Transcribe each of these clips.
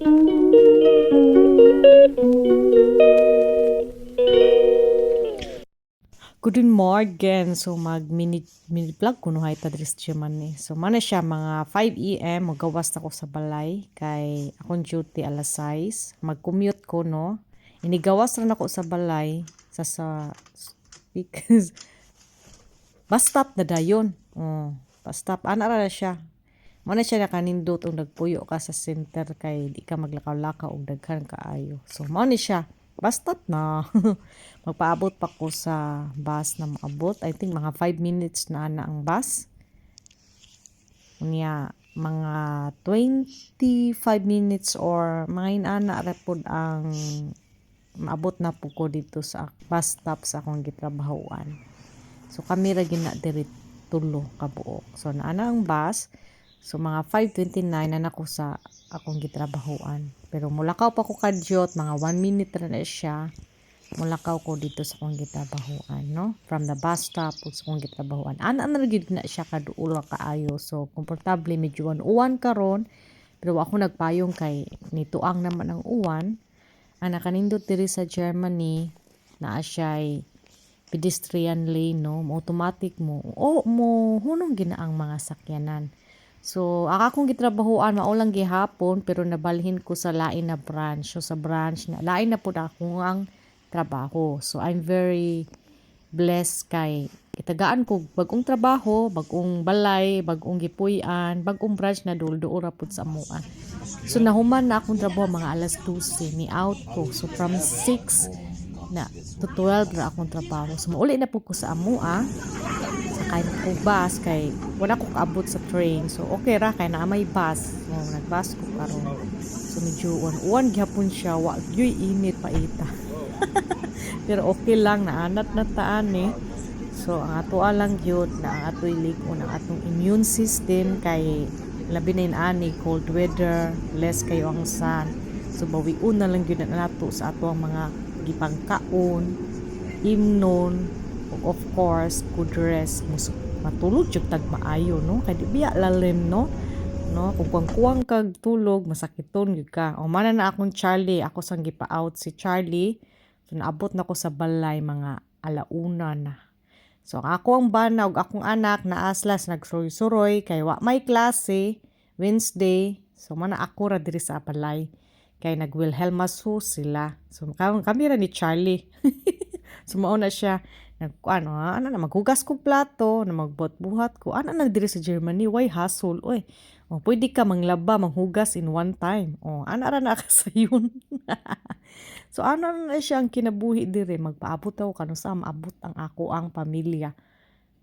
Good morning. So mag mini mini vlog kuno hay tadris man ni. So mana siya mga 5 AM magawas na ko sa balay kay akong duty alas 6. Mag-commute ko no. Inigawas na ako sa balay sa sa because bus stop na dayon. Oh, bus stop ana ra siya. Mana siya nakanindot og nagpuyo ka sa center kay di ka maglakaw-lakaw og daghan kaayo. So mao ni siya. Stop na. Magpaabot pa ko sa bus na maabot. I think mga 5 minutes na na ang bus. Unya, mga 25 minutes or mga inana repod ang maabot na po ko dito sa bus stop sa akong gitrabahoan. So kami ra gina diri tulo ka buok. So naana ang bus. So mga 5:29 na nako sa akong gitrabahoan. Pero mulakaw pa ko kadyot, mga 1 minute ra na siya. Mulakaw ko dito sa akong gitrabahoan, no? From the bus stop sa akong gitrabahoan. Ana na na siya kaduol ra kaayo. So komportable medyo an uwan karon. Pero ako nagpayong kay nituang naman ang uwan. Ana kanindot diri sa Germany na siya'y pedestrian lane no automatic mo o mo hunong ginaang mga sakyanan So, aka kong gitrabahoan maulang gihapon pero nabalhin ko sa lain na branch. So, sa branch na lain na po ako ang trabaho. So, I'm very blessed kay itagaan ko bagong trabaho, bagong balay, bagong gipuy-an, bagong branch na dulduura pud sa amuan. So, nahuman na akong trabaho mga alas 12 ni out ko. So, from 6 na to 12 ra akong trabaho. So, mauli na po ko sa amua na ko bus kay wala ko kaabot sa train. So okay ra kay naa may bus. So nagbus ko karon so medyo uwan uwan gyapon siya. Wa gyoy init pa ita. Pero okay lang naanat na taan eh. So ang ato lang gyud na ang ato'y lig-on ang atong immune system kay labi na ani cold weather less kayo ang sun. So bawiun na lang gyud na nato sa ato ang mga gipangkaon imnon of course good rest matulog jud tag maayo no? Kay di biya lalim no? No? Kung kuwang-kuwang kag tulog masakiton gyud ka. O mana na akong Charlie. Ako sang gipa-out si Charlie. So naabot na ko sa balay mga alauna na. So ako ang bana ug akong anak na aslas nagsuroy-suroy kay wa may klase Wednesday. So mana ako ra diri sa balay. Kay nag Wilhelm sila. So kami, ra ni Charlie. So mao na siya nag ano, ano na maghugas ko plato, na magbuhat-buhat ko. Ano na diri sa Germany, why hassle? Oy, o, pwede ka manglaba, manghugas in one time. O, ana ra na ka sa yun. so, ano na siya ang kinabuhi diri, magpaabot ako kano sa maabot ang ako ang pamilya.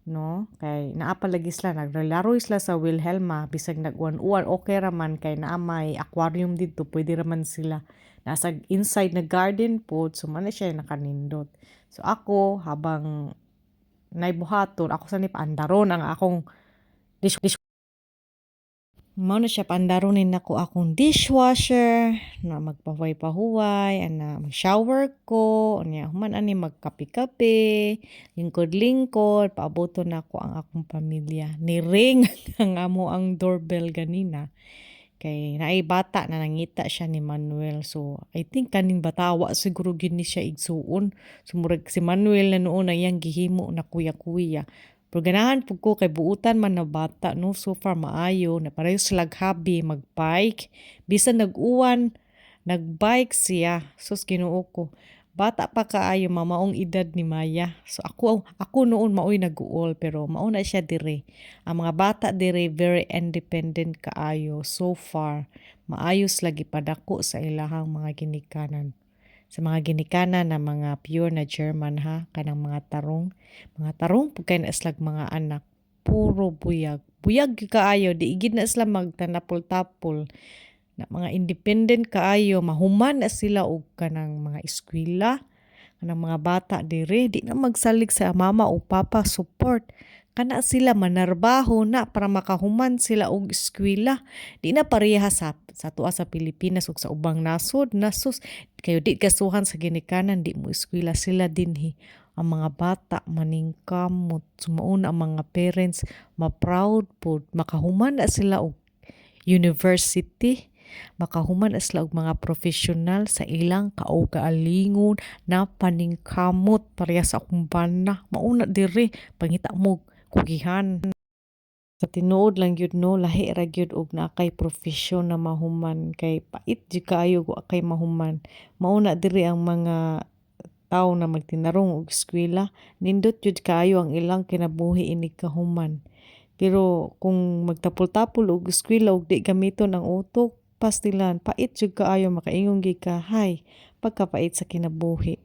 No? Kay naa palagi sila, naglalaro sila sa Wilhelma, bisag nag-uwan-uwan, okay raman, kay naa may aquarium dito, pwede raman sila. Nasa inside na garden po, so man siya nakanindot. So ako, habang naibuhaton, ako sa ni ang akong dish, dish Mao na siya pandaronin nako akong dishwasher na magpahuway-pahuway ana mag-shower ko unya human ani magkape-kape lingkod-lingkod paaboto na ako ang akong pamilya ni ring ang amo ang doorbell ganina kay naay bata na nangita siya ni Manuel. So I think kaning batawa siguro gini siya igsuon. So murag si Manuel na noon ang iyang gihimo na kuya-kuya. Pero ganahan po ko kay buutan man na bata no? So far maayo na pareho sila hobby magbike. Bisan nag-uwan nagbike siya. Sus Ginoo ko bata pa kaayo mamaong edad ni Maya. So ako ako noon maoy nag-uol pero mao na siya dire. Ang mga bata dire very independent kaayo so far maayos lagi padako sa ilahang mga ginikanan. Sa mga ginikanan na mga pure na German ha kanang mga tarong. Mga tarong pugkay na slag mga anak. Puro buyag. Buyag kaayo di igid na sila magtanapol-tapol na mga independent kaayo mahuman na sila og kanang mga eskwela kanang mga bata dire di na magsalig sa mama o papa support. Kana sila manarbaho na para makahuman sila og eskwela. Di na pareha sa sa tuwa sa Pilipinas ug sa ubang nasod nasus. Kayo di kasuhan sa ginikanan di mo eskwela sila dinhi. Ang mga bata maningkamot sumauna ang mga parents ma-proud po makahuman na sila og university makahuman na sila og mga professional sa ilang kaugalingon na paningkamot pareha sa bana. Mauna diri pangita mo kugihan. Sa tinuod lang gyud no? Lahi ra gyud og naa kay profesyon na mahuman. Kay pait jud kaayo wa kay mahuman. Mauna diri ang mga tawo na magtinarong og eskwela. Nindot jud kaayo ang ilang kinabuhi inig kahuman. Pero kung magtapol-tapol og eskwela ug di gamiton ang utok pastilan pait jud kaayo makaingon gyud ka. Hay pagkapait sa kinabuhi